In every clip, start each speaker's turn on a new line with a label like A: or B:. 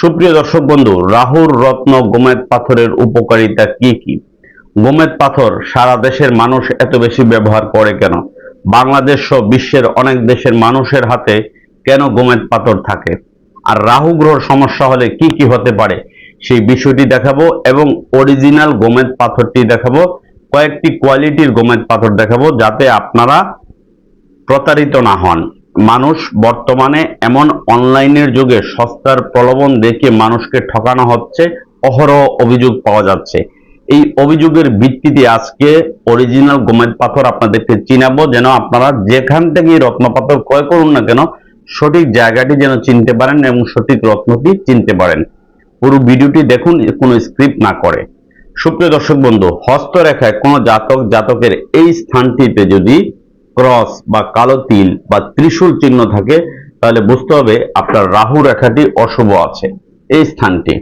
A: সুপ্রিয় দর্শক বন্ধু, রাহুর রত্ন গোমেদ পাথরের উপকারিতা কি কি? গোমেদ পাথর সারা দেশের মানুষ এত বেশি ব্যবহার করে কেন? বাংলাদেশ সহ বিশ্বের অনেক দেশের মানুষের হাতে কেন গোমেদ পাথর থাকে? আর রাহু গ্রহর সমস্যা হলে কি কি হতে পারে? সেই বিষয়টি দেখাবো এবং অরিজিনাল গোমেদ পাথরটি দেখাবো। কয়েকটি কোয়ালিটির গোমেদ পাথর দেখাবো যাতে আপনারা প্রতারিত না হন। মানুষ বর্তমানে এমন অনলাইনের যুগে সস্তার প্রলোভন দেখে মানুষকে ঠকানো হচ্ছে, অহরহ অভিযোগ পাওয়া যাচ্ছে। এই অভিযোগের ভিত্তিতে আজকে অরিজিনাল গোমেদ পাথর আপনাদেরকে চিনাবো, যেন আপনারা যেখান থেকে রত্ন পাথর ক্রয় করুন না কেন, সঠিক জায়গাটি যেন চিনতে পারেন এবং সঠিক রত্নটি চিনতে পারেন। পুরো ভিডিওটি দেখুন, কোনো স্ক্রিপ্ট না করে। সুপ্রিয় দর্শক বন্ধু, হস্তরেখায় কোনো জাতক জাতকের এই স্থানটিতে যদি ক্রস বা কালো তিল বা ত্রিশূল চিহ্ন থাকে, তাহলে বুঝতে হবে আপনার রাহু রেখাটি অশুভ আছে, এই স্থানটি।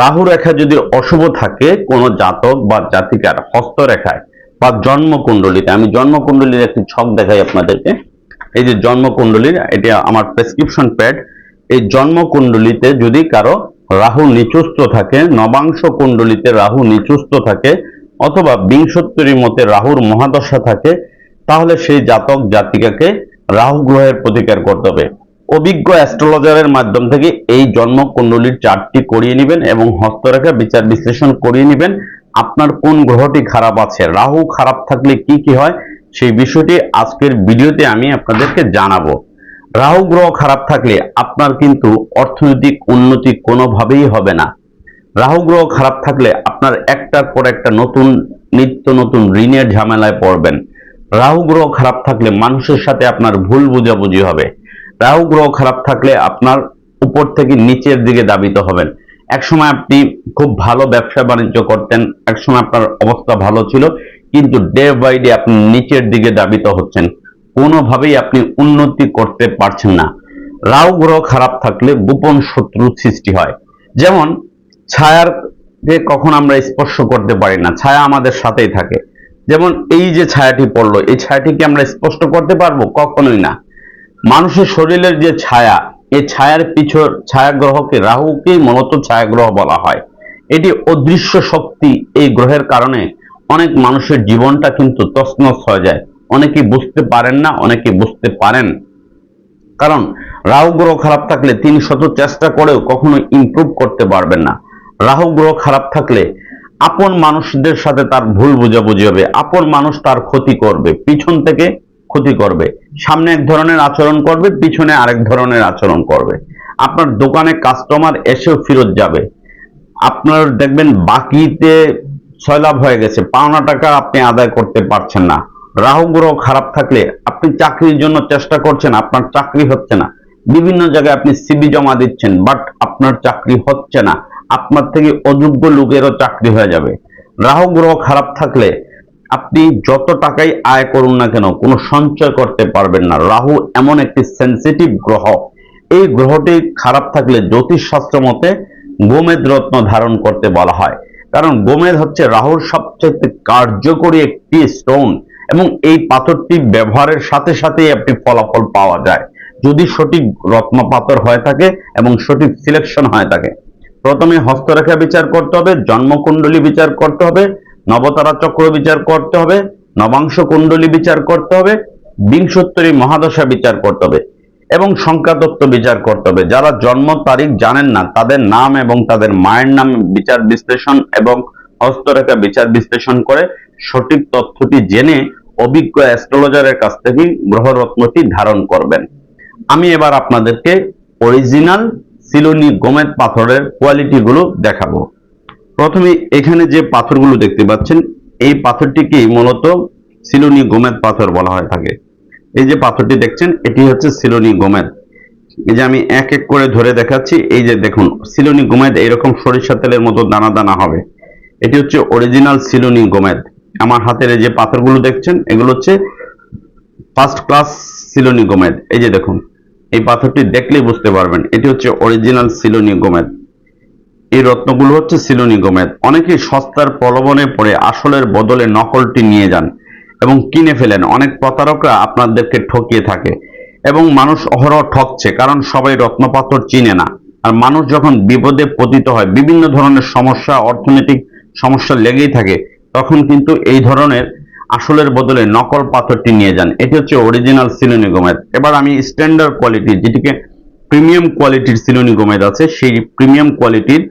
A: রাহু রেখা যদি অশুভ থাকে, কোনো জাতক বা জাতিকার হস্তরেখায় বা জন্মকুণ্ডলিতে, আমি জন্মকুণ্ডলীর একটি ছক দেখাই আপনাদেরকে। এই যে জন্মকুণ্ডলীর, এটা আমার প্রেসক্রিপশন প্যাড এই জন্মকুণ্ডলিতে যদি কারও রাহু নিচুস্থ থাকে, নবাংশ কুণ্ডলিতে রাহু নিচুস্থ থাকে, অথবা বিংশোত্তরী মতে রাহুর মহাদশা থাকে তাহলে সেই জাতক জাতিকাকে রাহু গ্রহের প্রতিকার করতে হবে। অভিজ্ঞ অ্যাস্ট্রোলজারের মাধ্যম থেকে এই জন্ম কুণ্ডলীর চার্টটি করিয়ে নেবেন এবং হস্তরেখা বিচার বিশ্লেষণ করিয়ে নেবেন। আপনার কোন গ্রহটি খারাপ আছে? রাহু খারাপ থাকলে কি কি হয়? সেই বিষয়টি আজকের ভিডিওতে আমি আপনাদেরকে জানাব। রাহু গ্রহ খারাপ থাকলে আপনার কিন্তু অর্থনৈতিক উন্নতি কোনোভাবেই হবে না। রাহু গ্রহ খারাপ থাকলে আপনার একটার পর একটা নতুন, নিত্য নতুন ঋণের ঝামেলায় পড়বেন। রাহু গ্রহ খারাপ থাকলে মানুষের সাথে আপনার ভুল বুঝাবুঝি হবে। রাহু গ্রহ খারাপ থাকলে আপনার উপর থেকে নিচের দিকে দাবিত হবেন। একসময় আপনি খুব ভালো ব্যবসা বাণিজ্য করতেন, একসময় আপনার অবস্থা ভালো ছিল, কিন্তু ডে বাই ডে আপনি নিচের দিকে দাবিত হচ্ছেন। কোনোভাবেই আপনি উন্নতি করতে পারছেন না। রাহু গ্রহ খারাপ থাকলে গোপন শত্রু সৃষ্টি হয়। যেমন ছায়ার কখন আমরা স্পর্শ করতে পারি না। ছায়া আমাদের সাথেই থাকে। যেমন এই যে ছায়াটি পড়ল, এই ছায়াটিকে আমরা স্পষ্ট করতে পারব? কখনোই না। মানুষের শরীরের যে ছায়া এই ছায়ার পিছর ছায়া গ্রহকে রাহুকেই মূলত ছায়া গ্রহ বলা হয়। এটি অদৃশ্য শক্তি এই গ্রহের কারণে অনেক মানুষের জীবনটা কিন্তু তছনছ হয়ে যায়। অনেকে বুঝতে পারেন না অনেকে বুঝতে পারেন। কারণ রাহু গ্রহ খারাপ থাকলে তিনি শত চেষ্টা করেও কখনো ইমপ্রুভ করতে পারবেন না। রাহু গ্রহ খারাপ থাকলে আপন মানুষদের সাথে তার ভুল বুঝাবুঝি হবে, আপন মানুষ তার ক্ষতি করবে, পিছন থেকে ক্ষতি করবে, সামনে এক ধরনের আচরণ করবে, পিছনে আরেক ধরনের আচরণ করবে। আপনার দোকানে কাস্টমার এসেও ফেরত যাবে। আপনার দেখবেন বাকিতে সয়লাভ হয়ে গেছে, পাওনা টাকা আপনি আদায় করতে পারছেন না। রাহু গ্রহ খারাপ থাকলে আপনি চাকরির জন্য চেষ্টা করছেন, আপনার চাকরি হচ্ছে না। বিভিন্ন জায়গায় আপনি সিবি জমা দিচ্ছেন বাট আপনার চাকরি হচ্ছে না। আপনার থেকে অযোগ্য লোকেরও চাকরি হয়ে যাবে। রাহু গ্রহ খারাপ থাকলে আপনি যত টাকাই আয় করুন না কেন, কোনো সঞ্চয় করতে পারবেন না। রাহু এমন একটি সেন্সিটিভ গ্রহ। এই গ্রহটি খারাপ থাকলে জ্যোতিষ শাস্ত্র মতে গোমেদ রত্ন ধারণ করতে বলা হয়। কারণ গোমেদ হচ্ছে রাহুর সবচেয়ে কার্যকরী একটি স্টোন এবং এই পাথরটি ব্যবহারের সাথে সাথেই আপনি ফলাফল পাওয়া যায়। যদি সঠিক রত্ন পাথর হয়ে থাকে এবং সঠিক সিলেকশন হয়ে থাকে প্রথমে হস্তরেখা বিচার করতে হবে, জন্মকুণ্ডলী বিচার করতে হবে, নবতারা চক্র বিচার করতে হবে, নবাংশ কুণ্ডলী বিচার করতে হবে, বিংশোত্তরী মহাদশা বিচার করতে হবে, এবং সংখ্যাতত্ত্ব বিচার করতে হবে। যারা জন্ম তারিখ জানেন না, তাদের নাম এবং তাদের মায়ের নাম বিচার বিশ্লেষণ এবং হস্তরেখা বিচার বিশ্লেষণ করে সঠিক তথ্যটি জেনে অভিজ্ঞ অ্যাস্ট্রোলজারের কাছ থেকে গ্রহরত্নটি ধারণ করবেন। আমি এবার আপনাদেরকে অরিজিনাল সিলোনি গোমেদ পাথরের কোয়ালিটি গুলো দেখাবো। প্রথমে এখানে যে পাথরগুলো দেখতে পাচ্ছেন, এই পাথরটিকে মূলত সিলোনি গোমেদ পাথর বলা হয়ে থাকে। এই যে পাথরটি দেখছেন, এটি হচ্ছে সিলোনি গোমেদ। এই যে আমি এক এক করে ধরে দেখাচ্ছি, এই যে দেখুন, সিলোনি গোমেদ এইরকম সরিষা তেলের মতো দানা দানা হবে। এটি হচ্ছে অরিজিনাল সিলোনি গোমেদ। আমার হাতের এই যে পাথরগুলো দেখছেন, এগুলো হচ্ছে ফার্স্ট ক্লাস সিলোনি গোমেদ। এই যে দেখুন এই পাথরটি দেখলেই বুঝতে পারবেন। এটি হচ্ছে অরিজিনাল সিলোনি গোমেদ এই রত্নগুলো হচ্ছে সিলোনি গোমেদ অনেকেই সস্তার প্রলোভনে পড়ে আসলের বদলে নকলটি নিয়ে যান এবং কিনে ফেলেন। অনেক প্রতারকরা আপনাদেরকে ঠকিয়ে থাকে এবং মানুষ অহরহ ঠকছে কারণ সবাই রত্নপাথর চিনে না। আর মানুষ যখন বিপদে পতিত হয়, বিভিন্ন ধরনের সমস্যা, অর্থনৈতিক সমস্যা লেগেই থাকে, তখন কিন্তু এই ধরনের আসলের বদলে নকল পাথরটি নিয়ে যান। এটি হচ্ছে অরিজিনাল সিলোনি গোমেদ এবার আমি স্ট্যান্ডার্ড কোয়ালিটি যেটিকে প্রিমিয়াম কোয়ালিটির সিলোনি গোমেদ আছে, সেই প্রিমিয়াম কোয়ালিটির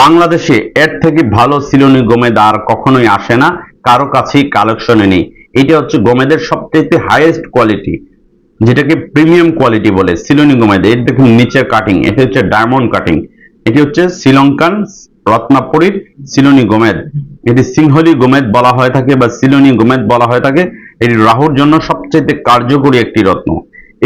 A: বাংলাদেশে এর থেকে ভালো সিলোনি গোমেদ আর কখনোই আসে না, কারও কাছেই কালেকশনে নেই। এটা হচ্ছে গোমেদের সবচেয়ে হাইয়েস্ট কোয়ালিটি যেটাকে প্রিমিয়াম কোয়ালিটি বলে সিলোনি গোমেদ এর দেখুন নিচের কাটিং এটা হচ্ছে ডায়মন্ড কাটিং এটি হচ্ছে শ্রীলঙ্কান রত্নাপুরীর সিলোনি গোমেদ। এটি সিংহলি গোমেদ বলা হয়ে থাকে বা সিলোনি গোমেদ বলা হয়ে থাকে। এটি রাহুর জন্য সবচেয়ে কার্যকরী একটি রত্ন।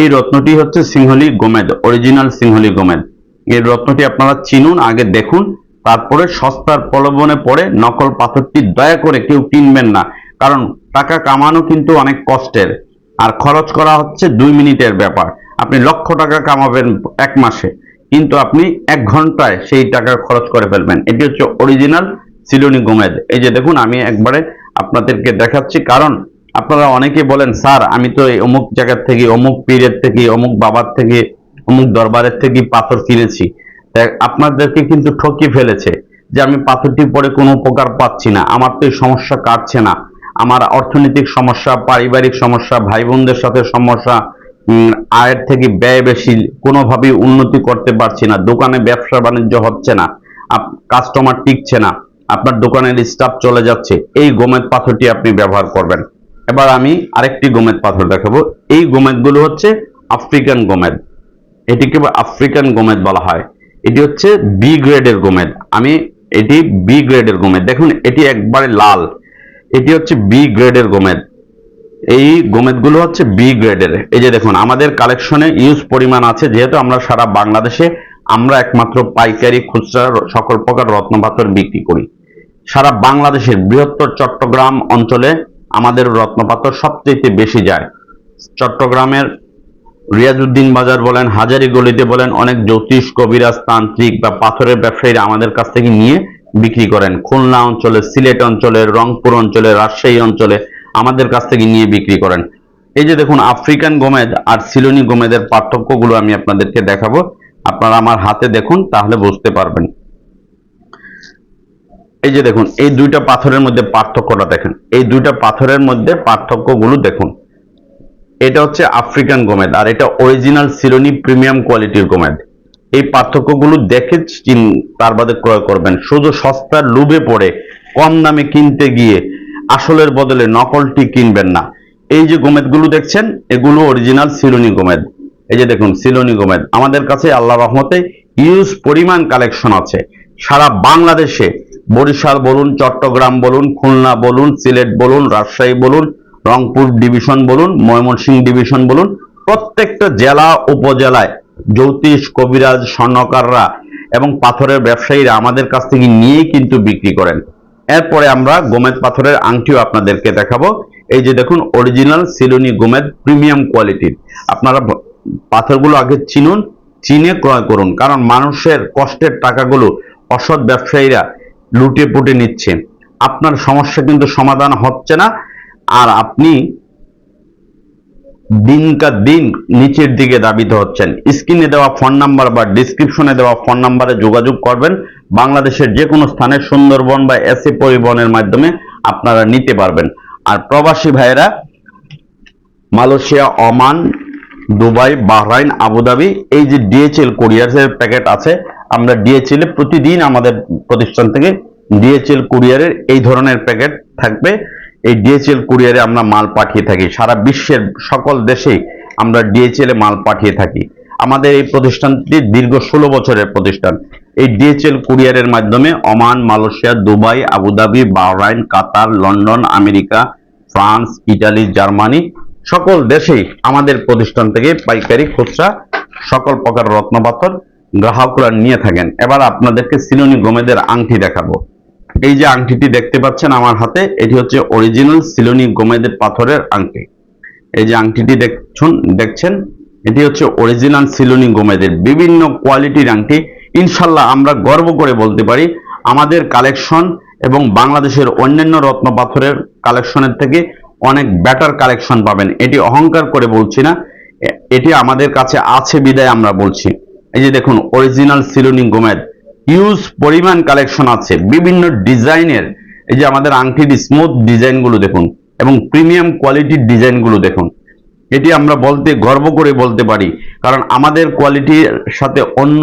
A: এই রত্নটি হচ্ছে সিংহলি গোমেদ অরিজিনাল সিংহলি গোমেদ। এই রত্নটি আপনারা চিনুন, আগে দেখুন, তারপরে সস্তার প্রলোভনে পড়ে নকল পাথরটি দয়া করে কেউ কিনবেন না, কারণ টাকা কামানো কিন্তু অনেক কষ্টের। আর খরচ করা হচ্ছে দুই মিনিটের ব্যাপার। আপনি লক্ষ টাকা কামাবেন এক মাসে। কিন্তু আপনি এক ঘন্টায় সেই টাকা খরচ করে ফেলবেন। এটি হচ্ছে অরিজিনাল সিলোনি গোমেদ এই যে দেখুন, আমি একবারে আপনাদেরকে দেখাচ্ছি। কারণ আপনারা অনেকে বলেন, স্যার, আমি তো এই অমুক জায়গার থেকে, অমুক পীরের থেকে, অমুক বাবার থেকে, অমুক দরবারের থেকে পাথর কিনেছি। আপনাদেরকে কিন্তু ঠকিয়ে ফেলেছে যে আমি পাথরটি পরে কোনো উপকার পাচ্ছি না। আমার তো এই সমস্যা কাটছে না। আমার অর্থনৈতিক সমস্যা, পারিবারিক সমস্যা ভাই বোনদের সাথে সমস্যা আয়ের থেকে ব্যয় বেশি কোনোভাবেই উন্নতি করতে পারছি না। দোকানে ব্যবসা বাণিজ্য হচ্ছে না। কাস্টমার টিকছে না। আপনার দোকানের স্টাফ চলে যাচ্ছে। এই গোমেদ পাথরটি আপনি ব্যবহার করবেন। এবার আমি আরেকটি গোমেদ পাথর দেখাবো। এই গোমেদগুলো হচ্ছে আফ্রিকান গোমেদ। এটিকে আফ্রিকান গোমেদ বলা হয়। এটি হচ্ছে বি গ্রেডের গোমেদ। আমি এটি বি গ্রেডের গোমেদ। দেখুন, এটি একবারে লাল। এটি হচ্ছে বি গ্রেডের গোমেদ। এই গোমেদগুলো হচ্ছে বি গ্রেডের এই যে দেখুন, আমাদের কালেকশনে ইউজ পরিমাণ আছে, যেহেতু আমরা সারা বাংলাদেশে আমরা একমাত্র পাইকারি খুচরা সকল প্রকার রত্নপাথর বিক্রি করি। সারা বাংলাদেশের বৃহত্তর চট্টগ্রাম অঞ্চলে আমাদের রত্ন রত্নপাথর সবচেয়ে বেশি যায়। চট্টগ্রামের রিয়াজউদ্দিন বাজার বলেন, হাজারি গলিতে বলেন, অনেক জ্যোতিষ, কবিরাজ, তান্ত্রিক বা পাথরের ব্যবসায়ীরা আমাদের কাছ থেকে নিয়ে বিক্রি করেন। খুলনা অঞ্চলে, সিলেট অঞ্চলে, রংপুর অঞ্চলে, রাজশাহী অঞ্চলে আমাদের কাছ থেকে নিয়ে বিক্রি করেন। এই যে দেখুন, আফ্রিকান গোমেদ আর সিলোনি গোমেদের পার্থক্যগুলো আমি আপনাদেরকে দেখাবো। আপনারা আমার হাতে দেখুন, তাহলে বুঝতে পারবেন। এই যে দেখুন, এই দুইটা পাথরের মধ্যে পার্থক্যটা দেখেন। এই দুইটা পাথরের মধ্যে পার্থক্যগুলো দেখুন। এটা হচ্ছে আফ্রিকান গোমেদ আর এটা অরিজিনাল সিলোনি প্রিমিয়াম কোয়ালিটির গোমেদ। এই পার্থক্যগুলো দেখে তার বাদে ক্রয় করবেন। শুধু সস্তার লোভে পড়ে, কম দামে কিনতে গিয়ে আসলের বদলে নকলটি কিনবেন না। এই যে গোমেদগুলো দেখছেন, এগুলো অরিজিনাল সিলোনি গোমেদ। এই যে দেখুন, সিলোনি গোমেদ। আমাদের কাছে আল্লাহ রহমতে ইউজ পরিমাণ কালেকশন আছে। সারা বাংলাদেশে বরিশাল বলুন, চট্টগ্রাম বলুন, খুলনা বলুন, সিলেট বলুন, রাজশাহী বলুন, রংপুর ডিভিশন বলুন, ময়মনসিংহ ডিভিশন বলুন, প্রত্যেকটা জেলা, উপজেলায় জ্যোতিষ, কবিরাজ, স্বর্ণকাররা এবং পাথরের ব্যবসায়ীরা আমাদের কাছ থেকে নিয়ে কিন্তু বিক্রি করেন। এরপরে আমরা গোমেদ পাথরের আংটিও আপনাদেরকে দেখাবো। এই যে দেখুন অরিজিনাল সিলোনি গোমেদ প্রিমিয়াম কোয়ালিটির আপনারা পাথরগুলো আগে চিনুন, চিনে ক্রয় করুন, কারণ মানুষের কষ্টের টাকাগুলো অসৎ ব্যবসায়ীরা লুটে পুটে নিচ্ছে। আপনার সমস্যা কিন্তু সমাধান হচ্ছে না, আর আপনি দিনকার দিন নিচের দিকে দাবিত হচ্ছেন। স্ক্রিনে দেওয়া ফোন নাম্বার বা ডিসক্রিপশনে দেওয়া ফোন নাম্বারে যোগাযোগ করবেন বাংলাদেশের যে কোনো স্থানে সুন্দরবন বা এসি পরিবহনের মাধ্যমে আপনারা নিতে পারবেন। আর প্রবাসী ভাইয়েরা, Malaysia, Oman, Dubai, Bahrain, Abu Dhabi, এই যে ডিএচএল কুরিয়ারের প্যাকেট আছে, আমরা ডিএচএল প্রতিদিন আমাদের প্রতিষ্ঠান থেকে ডিএচএল কুরিয়ারের এই ধরনের প্যাকেট থাকবে। এই ডিএচএল কুরিয়ারে আমরা মাল পাঠিয়ে থাকি। সারা বিশ্বের সকল দেশেই আমরা ডিএচএল এ মাল পাঠিয়ে থাকি। আমাদের এই প্রতিষ্ঠানটি দীর্ঘ ষোলো বছরের প্রতিষ্ঠান। এই ডিএচএল কুরিয়ারের মাধ্যমে Oman, Malaysia, Dubai, Abu Dhabi, Bahrain, Qatar, London, America, France, Italy, Germany সকল দেশেই আমাদের প্রতিষ্ঠান থেকে পাইকারি খুচরা সকল প্রকার রত্ন পাথর গ্রাহকরা নিয়ে থাকেন। এবার আপনাদেরকে সিলোনি গোমেদের আংটি দেখাবো। এই যে আংটিটি দেখতে পাচ্ছেন আমার হাতে, এটি হচ্ছে অরিজিনাল সিলোনি গোমেদের পাথরের আংটি। এই যে আংটিটি দেখছুন, দেখছেন? এটি হচ্ছে অরিজিনাল সিলোনি গোমেদের। বিভিন্ন কোয়ালিটির আংটি ইনশাল্লাহ আমরা গর্ব করে বলতে পারি, আমাদের কালেকশন এবং বাংলাদেশের অন্যান্য রত্ন পাথরের কালেকশনের থেকে অনেক বেটার কালেকশন পাবেন। এটি অহংকার করে বলছি না, এটি আমাদের কাছে আছে বিদায় আমরা বলছি। এই যে দেখুন অরিজিনাল সিলোনি গোমেদ হিউজ পরিমাণ কালেকশন আছে, বিভিন্ন ডিজাইনের, এই যে আমাদের আংটির স্মুথ ডিজাইনগুলো দেখুন, এবং প্রিমিয়াম কোয়ালিটির ডিজাইনগুলো দেখুন। এটি আমরা বলতে, গর্ব করে বলতে পারি। কারণ আমাদের কোয়ালিটির সাথে অন্য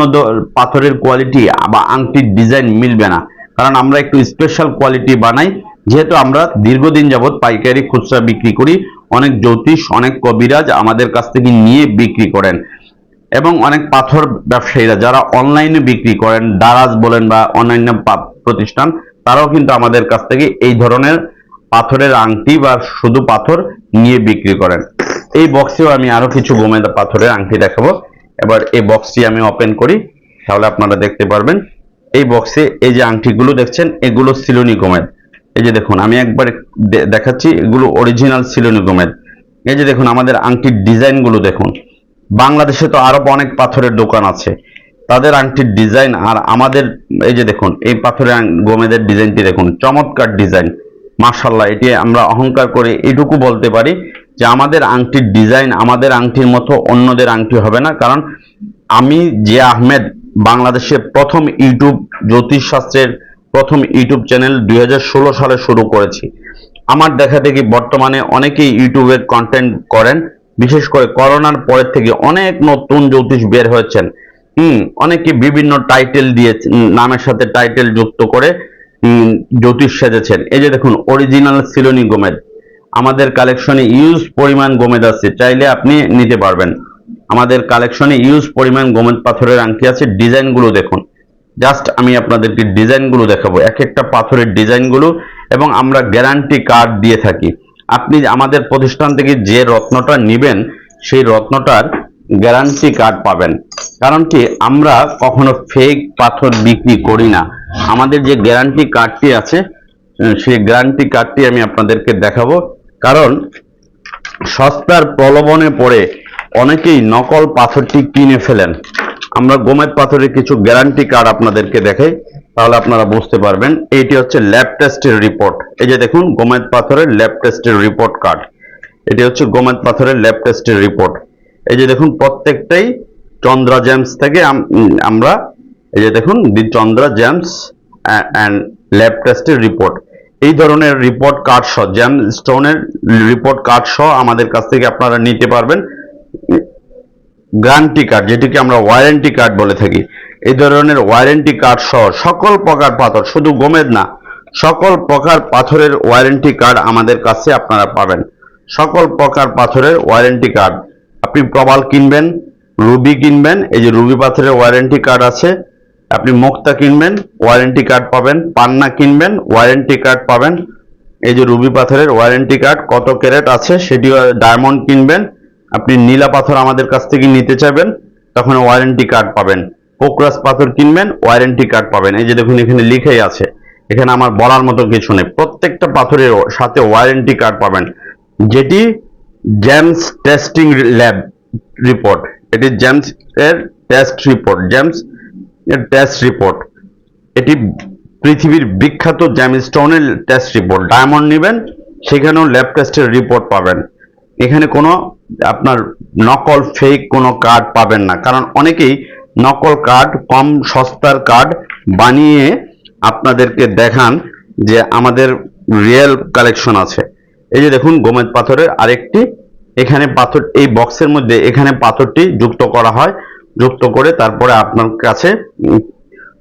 A: পাথরের কোয়ালিটি বা আংটির ডিজাইন মিলবে না। কারণ আমরা একটু স্পেশাল কোয়ালিটি বানাই, যেহেতু আমরা দীর্ঘদিন যাবত পাইকারি খুচরা বিক্রি করি, অনেক জ্যোতিষ, অনেক কবিরাজ আমাদের কাছ থেকে নিয়ে বিক্রি করেন। এবং অনেক পাথর ব্যবসায়ীরা যারা অনলাইনে বিক্রি করেন, দারাজ বলেন বা অন্যান্য প্রতিষ্ঠান, তারাও কিন্তু আমাদের কাছ থেকে এই ধরনের পাথরের আংটি বা শুধু পাথর নিয়ে বিক্রি করেন। এই বক্সেও আমি আরও কিছু গোমেদা পাথরের আংটি দেখাবো। এবার এই বক্সটি আমি ওপেন করি, তাহলে আপনারা দেখতে পারবেন। এই বক্সে এই যে আংটিগুলো দেখছেন, এগুলো সিলোনি গোমেদ এই যে দেখুন, আমি একবার দেখাচ্ছি, এগুলো অরিজিনাল সিলোনি গোমেদ এই যে দেখুন, আমাদের আংটির ডিজাইনগুলো দেখুন। বাংলাদেশে তো আরও অনেক পাথরের দোকান আছে। তাদের আংটির ডিজাইন আর আমাদের, এই যে দেখুন, এই পাথরের গোমেদের ডিজাইনটি দেখুন, চমৎকার ডিজাইন। মার্শাল্লাহ এটি আমরা অহংকার করে এটুকু বলতে পারি। যে আমাদের আংটির ডিজাইন আমাদের আংটির মতো অন্যদের আংটি হবে না। কারণ আমি যে আহমেদ বাংলাদেশে প্রথম ইউটিউব জ্যোতিষশাস্ত্রের প্রথম ইউটিউব চ্যানেল দুই হাজার ষোলো সালে শুরু করেছি। আমার দেখা দেখি বর্তমানে অনেকেই ইউটিউবে কন্টেন্ট করেন, বিশেষ করে করোনার পরের থেকে অনেক নতুন জ্যোতিষ বের হয়েছেন। হুম, অনেকে বিভিন্ন টাইটেল দিয়ে নামের সাথে টাইটেল যুক্ত করে জ্যোতিষ সেজেছেন। এই যে দেখুন অরিজিনাল সিলোনি গোমেদ। আমাদের কালেকশনে ইউজ পরিমাণ গোমেদ আছে, চাইলে আপনি নিতে পারবেন। আমাদের কালেকশনে ইউজ পরিমাণ গোমেদ পাথরের আংটি আছে, ডিজাইনগুলো দেখুন। জাস্ট আমি আপনাদেরকে ডিজাইনগুলো দেখাবো। এক একটা পাথরের ডিজাইনগুলো এবং আমরা গ্যারান্টি কার্ড দিয়ে থাকি। আপনি আমাদের প্রতিষ্ঠান থেকে যে রত্নটা নেবেন, সেই রত্নটার গ্যারান্টি কার্ড পাবেন। কারণ কি, আমরা কখনো ফেক পাথর বিক্রি করি না। আমাদের যে গ্যারান্টি কার্ডটি আছে, সেই গ্যারান্টি কার্ডটি আমি আপনাদেরকে দেখাবো। কারণ সস্তার প্রলোভনে পড়ে অনেকেই নকল পাথরটি কিনে ফেলেন। আমরা গোমেদ পাথরের কিছু গ্যারান্টি কার্ড আপনাদেরকে দেখাই, তাহলে আপনারা বুঝতে পারবেন। এইটি হচ্ছে ল্যাব টেস্টের রিপোর্ট এই যে দেখুন, গোমেদ পাথরের ল্যাব টেস্টের রিপোর্ট কার্ড এটি হচ্ছে গোমেদ পাথরের ল্যাব টেস্টের রিপোর্ট এই যে দেখুন, প্রত্যেকটাই চন্দ্রা জেমস থেকে আম- আমরা এই যে দেখুন, the Chandra gems and lab টেস্টের রিপোর্ট এই ধরনের রিপোর্ট কার্ড সহ জ্যাম স্টোনের রিপোর্ট কার্ড সহ আমাদের কাছ থেকে আপনারা নিতে পারবেন। গ্যারান্টি কার্ড যেটিকে আমরা ওয়ারেন্টি কার্ড বলে থাকি। এই ধরনের ওয়ারেন্টি কার্ড সহ সকল প্রকার পাথর, শুধু গোমেদ না, সকল প্রকার পাথরের ওয়ারেন্টি কার্ড আমাদের কাছে আপনারা পাবেন। সকল প্রকার পাথরের ওয়ারেন্টি কার্ড আপনি প্রবাল কিনবেন, রুবি কিনবেন, এই যে রুবি পাথরের ওয়ারেন্টি কার্ড আছে আপনি মুক্তা কিনবেন ওয়ারেন্টি কার্ড পাবেন, পান্না কিনবেন ওয়ারেন্টি কার্ড পাবেন। এই যে রুবি পাথরের ওয়ারেন্টি কার্ড কত ক্যারেট আছে সেটি ডায়মন্ড কিনবেন। আপনি নীলা পাথর আমাদের কাছ থেকে নিতে চাইবেন, তখন ওয়ারেন্টি কার্ড পাবেন। পোকরাস পাথর কিনবেন ওয়ারেন্টি কার্ড পাবেন। এই যে দেখুন, এখানে লিখেই আছে। এখানে আমার বলার মতো কিছু নেই। প্রত্যেকটা পাথরের সাথে ওয়ারেন্টি কার্ড পাবেন। যেটি জেমস টেস্টিং ল্যাব রিপোর্ট। এটি জেমস এর test report gems test report এটি পৃথিবীর বিখ্যাত জ্যামস্টোনের টেস্ট রিপোর্ট ডায়মন্ড নেবেন, সেখানেও ল্যাব টেস্টের রিপোর্ট পাবেন। এখানে কোনো আপনার নকল ফেক কোনো কার্ড পাবেন না। কারণ অনেকেই নকল কার্ড কম সস্তার কার্ড বানিয়ে আপনাদেরকে দেখান যে আমাদের রিয়েল কালেকশন আছে। এই যে দেখুন, গোমেদ পাথরের আরেকটি, এখানে পাথর, এই বক্সের মধ্যে এখানে পাথরটি যুক্ত করা হয়। যুক্ত করে তারপরে আপনার কাছে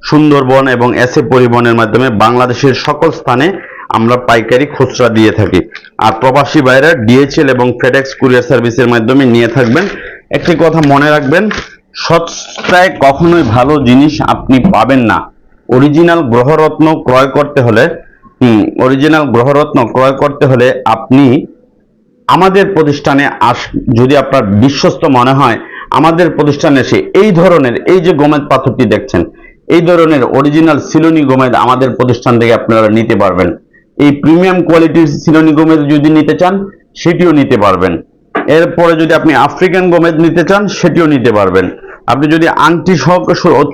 A: সুন্দরবন এবং এসে পরিবহনের মাধ্যমে বাংলাদেশের সকল স্থানে আমরা পাইকারি খুচরা দিয়ে থাকি। আর প্রবাসী বাইরে ডিএচএল এবং ফেডেক্স কুরিয়ার সার্ভিসের মাধ্যমে নিয়ে থাকবেন। একটি কথা মনে রাখবেন, সস্তায় কখনোই ভালো জিনিস আপনি পাবেন না। অরিজিনাল গ্রহরত্ন ক্রয় করতে হলে অরিজিনাল গ্রহরত্ন ক্রয় করতে হলে আপনি আমাদের প্রতিষ্ঠানে আস, যদি আপনার বিশ্বস্ত মনে হয় আমাদের প্রতিষ্ঠানে এসে এই ধরনের, এই যে গোমেদ পাথরটি দেখছেন, এই ধরনের অরিজিনাল সিলোনি গোমেদ আমাদের প্রতিষ্ঠান থেকে আপনারা নিতে পারবেন। এই প্রিমিয়াম কোয়ালিটির সিলোনি গোমেদ যদি নিতে চান, সেটিও নিতে পারবেন। এরপরে যদি আপনি আফ্রিকান গোমেদ নিতে চান, সেটিও নিতে পারবেন। আপনি যদি আংটি সহ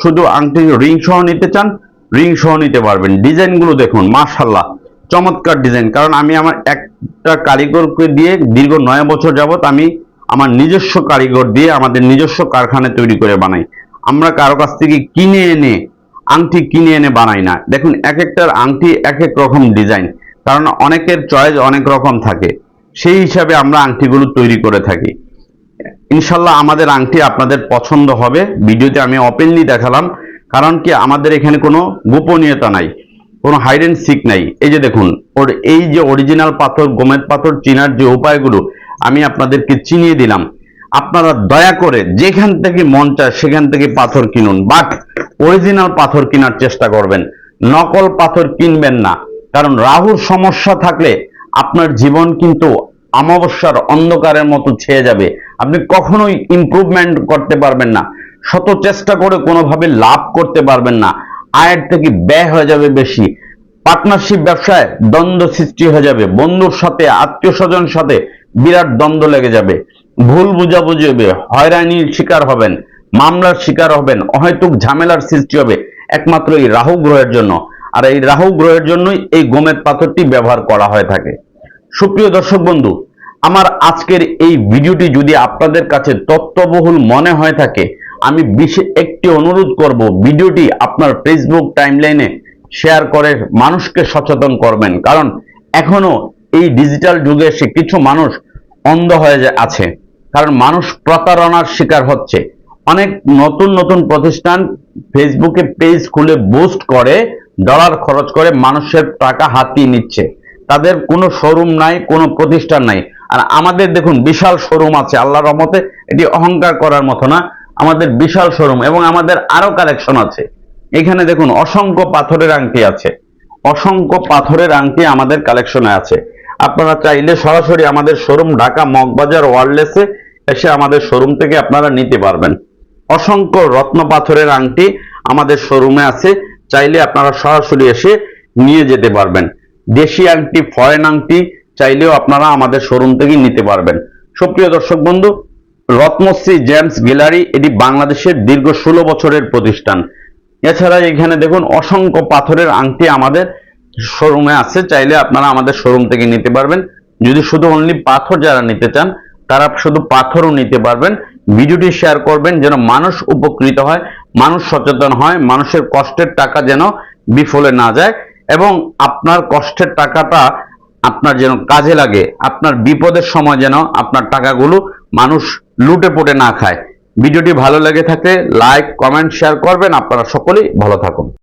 A: শুধু আংটি রিং সহ নিতে চান রিং সহ নিতে পারবেন। ডিজাইনগুলো দেখুন মার্শাল্লাহ চমৎকার ডিজাইন। কারণ আমি আমার একটা কারিগরকে দিয়ে দীর্ঘ নয় বছর যাবত আমি আমার নিজস্ব কারিগর দিয়ে আমাদের নিজস্ব কারখানায় তৈরি করে বানাই। আমরা কারও কাছ থেকে কিনে এনে, আংটি কিনে এনে বানাই না। দেখুন, এক একটার আংটি এক এক রকম ডিজাইন। কারণ অনেকের চয়েস অনেক রকম থাকে। সেই হিসাবে আমরা আংটিগুলো তৈরি করে থাকি। ইনশাল্লাহ আমাদের আংটি আপনাদের পছন্দ হবে। ভিডিওতে আমি ওপেনলি দেখালাম। কারণ কি, আমাদের এখানে কোনো গোপনীয়তা নাই। কোনো হাইড সিক নাই। এই যে দেখুন, ওর এই যে অরিজিনাল পাথর, গোমেদ পাথর, চিনার যে উপায়গুলো আমি আপনাদেরকে চিনিয়ে দিলাম। আপনারা দয়া করে যেখান থেকে মন চায় সেখান থেকে পাথর কিনুন বাট অরিজিনাল পাথর কেনার চেষ্টা করবেন। নকল পাথর কিনবেন না, কারণ রাহুর সমস্যা থাকলে আপনার জীবন কিন্তু অমাবস্যার অন্ধকারের মতো ছেয়ে যাবে। আপনি কখনোই ইমপ্রুভমেন্ট করতে পারবেন না, শত চেষ্টা করে কোনোভাবে লাভ করতে পারবেন না, আয়ের থেকে ব্যয় হয়ে যাবে বেশি পার্টনারশিপ ব্যবসায় দ্বন্দ্ব সৃষ্টি হয়ে যাবে, বন্ধুর সাথে, আত্মীয় স্বজন সাথে বিরাট দ্বন্দ্ব লেগে যাবে। ভুল বুঝাবুঝি হবে, হয়রানির শিকার হবেন, মামলার শিকার হবেন, অহেতুক ঝামেলার সৃষ্টি হবে, একমাত্র এই রাহু গ্রহের জন্য। আর এই রাহু গ্রহের জন্যই এই গোমেদ পাথরটি ব্যবহার করা হয়ে থাকে। সুপ্রিয় দর্শক বন্ধু, আমার আজকের এই ভিডিওটি যদি আপনাদের কাছে তত্ত্ববহুল মনে হয়ে থাকে, আমি বিশেষ একটি অনুরোধ করব, ভিডিওটি আপনার ফেসবুক টাইমলাইনে শেয়ার করে মানুষকে সচেতন করবেন। কারণ এখনও এই ডিজিটাল যুগে এসে কিছু মানুষ অন্ধ হয়ে আছে। কারণ মানুষ প্রতারণার শিকার হচ্ছে। অনেক নতুন নতুন প্রতিষ্ঠান ফেসবুকে পেজ খুলে বুস্ট করে ডলার খরচ করে মানুষের টাকা হাতিয়ে নিচ্ছে। তাদের কোনো শোরুম নাই, কোনো প্রতিষ্ঠান নাই। আর আমাদের দেখুন, বিশাল শোরুম আছে আল্লাহর রহমতে, এটি অহংকার করার মতো না। আমাদের বিশাল শোরুম এবং আমাদের আরও কালেকশন আছে। এখানে দেখুন, অসংখ্য পাথরের আংটি আছে। অসংখ্য পাথরের আংটি আমাদের কালেকশনে আছে। আপনারা চাইলে সরাসরি আমাদের শোরুম ঢাকা মগবাজার ওয়ারলেসে এসে আমাদের শোরুম থেকে আপনারা নিতে পারবেন। অসংখ্য রত্ন পাথরের আংটি আমাদের শোরুমে আছে, চাইলে আপনারা সরাসরি এসে নিয়ে যেতে পারবেন। দেশি আংটি ফরেন আংটি চাইলেও আপনারা আমাদের শোরুম থেকে নিতে পারবেন। সুপ্রিয় দর্শক বন্ধু, রত্নশ্রী জেমস গ্যালারি এটি বাংলাদেশের দীর্ঘ ষোলো বছরের প্রতিষ্ঠান। এছাড়া এখানে দেখুন, অসংখ্য পাথরের আংটি আমাদের শোরুমে আছে, চাইলে আপনারা আমাদের শোরুম থেকে নিতে পারবেন। যদি শুধু অনলি পাথর যারা নিতে চান, তারা শুধু পাথরও নিতে পারবেন। ভিডিওটি শেয়ার করবেন যেন মানুষ উপকৃত হয়, মানুষ সচেতন হয়, মানুষের কষ্টের টাকা যেন বিফলে না যায় এবং আপনার কষ্টের টাকাটা আপনার যেন কাজে লাগে, আপনার বিপদের সময় যেন আপনার টাকাগুলো মানুষ লুটে পড়ে না খায়। ভিডিওটি ভালো লেগে থাকে লাইক কমেন্ট শেয়ার করবেন। আপনারা সকলেই ভালো থাকুন।